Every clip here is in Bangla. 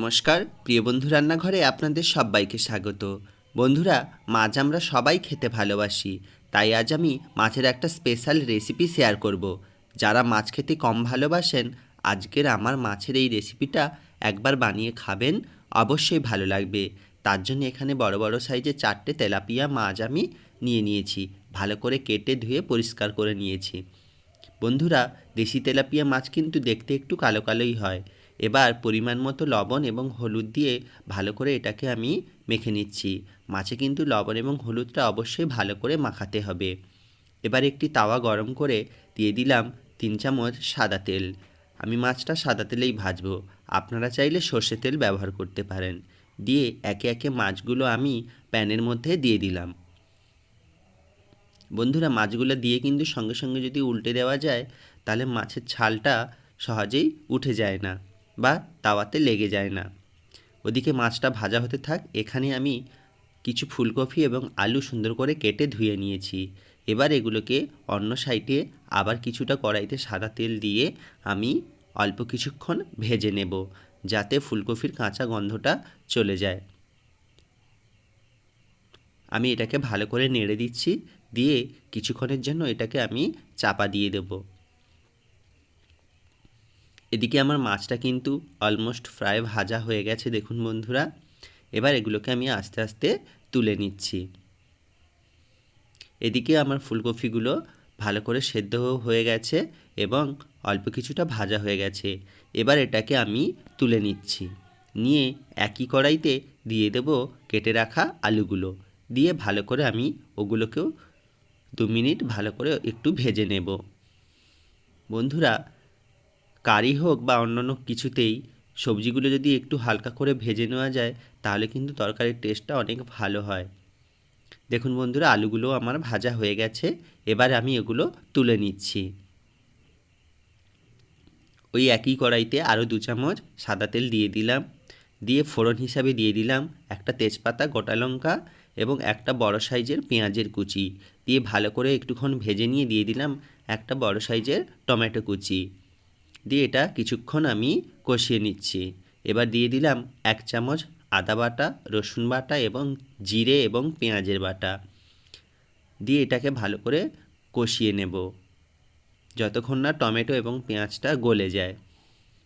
নমস্কার। প্রিয় বন্ধু রান্নাঘরে আপনাদের সবাইকে স্বাগত। বন্ধুরা, মাছ আমরা সবাই খেতে ভালোবাসি, তাই আজ আমি মাছের একটা স্পেশাল রেসিপি শেয়ার করব। যারা মাছ খেতে কম ভালোবাসেন, আজকের আমার মাছের এই রেসিপিটা একবার বানিয়ে খাবেন, অবশ্যই ভালো লাগবে। তার জন্য এখানে বড় বড় সাইজের চারটে তেলাপিয়া মাছ আমি নিয়ে নিয়েছি, ভালো করে কেটে ধুয়ে পরিষ্কার করে নিয়েছি। বন্ধুরা, দেশি তেলাপিয়া মাছ কিন্তু দেখতে একটু কালো কালোই হয় এবার পরিমাণ মতো লবণ এবং হলুদ দিয়ে ভালো করে এটাকে আমি মেখে নিচ্ছি। মাছে কিন্তু লবণ এবং হলুদটা অবশ্যই ভালো করে মাখাতে হবে। এবার একটি তাওয়া গরম করে দিয়ে দিলাম তিন চামচ সাদা তেল। আমি মাছটা সাদা তেলেই ভাজবো। আপনারা চাইলে সর্ষে তেল ব্যবহার করতে পারেন। দিয়ে একে একে মাছগুলো আমি প্যানের মধ্যে দিয়ে দিলাম। বন্ধুরা, মাছগুলো দিয়ে কিন্তু সঙ্গে সঙ্গে যদি উল্টে দেওয়া যায়, তাহলে মাছের ছালটা সহজেই উঠে যায় না। বা তাওয়াতে লেগে যায় না। ওদিকে মাছটা ভাজা হতে থাক, এখানে আমি কিছু ফুলকপি এবং আলু সুন্দর করে কেটে ধুয়ে নিয়েছি। এবার এগুলোকে অন্য সাইডে আবার কিছুটা কড়াইতে সাদা তেল দিয়ে আমি অল্প কিছুক্ষণ ভেজে নেব, যাতে ফুলকপির কাঁচা গন্ধটা চলে যায়। আমি এটাকে ভালো করে নেড়ে দিচ্ছি, দিয়ে কিছুক্ষণের জন্য এটাকে আমি চাপা দিয়ে দেব। এদিকে আমার মাছটা কিন্তু অলমোস্ট প্রায় ভাজা হয়ে গেছে, দেখুন বন্ধুরা। এবার এগুলোকে আমি আস্তে আস্তে তুলে নিচ্ছি। এদিকে আমার ফুলকপিগুলো ভালো করে সেদ্ধ হয়ে গেছে এবং অল্প কিছুটা ভাজা হয়ে গেছে। এবার এটাকে আমি তুলে নিচ্ছি। নিয়ে একই কড়াইতে দিয়ে দেব কেটে রাখা আলুগুলো। দিয়ে ভালো করে আমি ওগুলোকেও দু মিনিট ভালো করে একটু ভেজে নেব। বন্ধুরা কারি হোক বা অন্যান্য কিছুতেই সবজিগুলো যদি একটু হালকা করে ভেজে নেওয়া যায়, তাহলে কিন্তু তরকারির টেস্টটা অনেক ভালো হয়। দেখুন বন্ধুরা আলুগুলো আমার ভাজা হয়ে গেছে, এবার আমি এগুলো তুলে নিচ্ছি। ওই একই কড়াইতে আরও দু চামচ সাদা তেল দিয়ে দিলাম, দিয়ে ফোড়ন হিসাবে দিয়ে দিলাম একটা তেজপাতা, গোটা লঙ্কা এবং একটা বড় সাইজের পেঁয়াজের কুচি। দিয়ে ভালো করে একটুক্ষণ ভেজে নিয়ে দিয়ে দিলাম একটা বড় সাইজের টমেটো কুচি। দিয়ে এটা কিছুক্ষণ আমি কষিয়ে নিচ্ছি। এবার দিয়ে দিলাম এক চামচ আদা বাটা, রসুন বাটা এবং জিরে এবং পেঁয়াজের বাটা। দিয়ে এটাকে ভালো করে কষিয়ে নেব। যতক্ষণ না টমেটো এবং পেঁয়াজটা গলে যায়।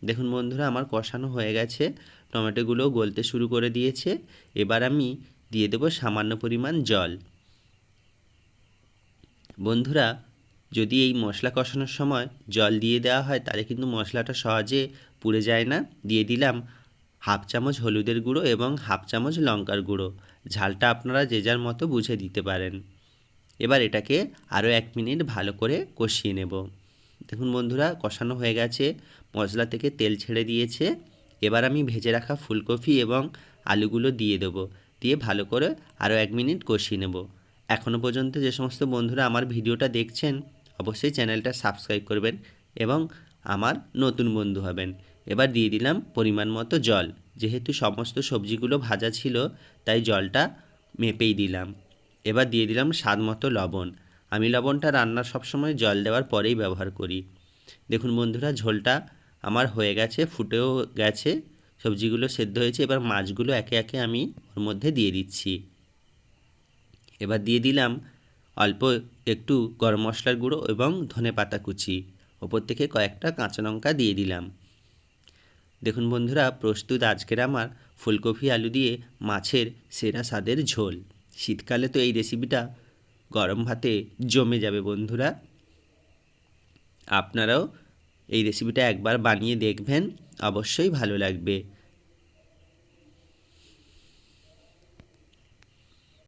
দেখুন বন্ধুরা, আমার কষানো হয়ে গেছে। টমেটোগুলো গলতে শুরু করে দিয়েছে। এবার আমি দিয়ে দেবো সামান্য পরিমাণ জল। বন্ধুরা যদি এই মশলা কষানোর সময় জল দিয়ে দেওয়া হয়, তাহলে কিন্তু মশলাটা সহজে পুড়ে যায় না। দিয়ে দিলাম হাফ চামচ হলুদের গুঁড়ো এবং হাফ চামচ লঙ্কার গুঁড়ো। ঝালটা আপনারা যে যার মতো বুঝে দিতে পারেন। এবার এটাকে আরও এক মিনিট ভালো করে কষিয়ে নেব। দেখুন বন্ধুরা, কষানো হয়ে গেছে। মশলা থেকে তেল ছেড়ে দিয়েছে। এবার আমি ভেজে রাখা ফুলকপি এবং আলুগুলো দিয়ে দেবো। দিয়ে ভালো করে আরও এক মিনিট কষিয়ে নেব। এখনও পর্যন্ত যে সমস্ত বন্ধুরা আমার ভিডিওটা দেখছেন অবশ্যই চ্যানেলটা সাবস্ক্রাইব করবেন এবং আমার নতুন বন্ধু হবেন। এবার দিয়ে দিলাম পরিমাণ মতো জল। যেহেতু সমস্ত সবজিগুলো ভাজা ছিল, তাই জলটা মেপেই দিলাম। এবার দিয়ে দিলাম স্বাদ মতো লবণ। আমি লবণটা রান্নার সবসময় জল দেওয়ার পরেই ব্যবহার করি। দেখুন বন্ধুরা, ঝোলটা আমার হয়ে গেছে, ফুটেও গেছে, সবজিগুলো সেদ্ধ হয়েছে। এবার মাছগুলো একে একে আমি ওর মধ্যে দিয়ে দিচ্ছি। এবার দিয়ে দিলাম অল্প একটু গরম মশলার গুঁড়ো এবং ধনে পাতা কুচি। ওপর থেকে কয়েকটা কাঁচা লঙ্কা দিয়ে দিলাম। দেখুন বন্ধুরা, প্রস্তুত আজকের আমার ফুলকপি আলু দিয়ে মাছের সেরা স্বাদের ঝোল। শীতকালে তো এই রেসিপিটা গরম ভাতে জমে যাবে বন্ধুরা। আপনারাও এই রেসিপিটা একবার বানিয়ে দেখবেন, অবশ্যই ভালো লাগবে।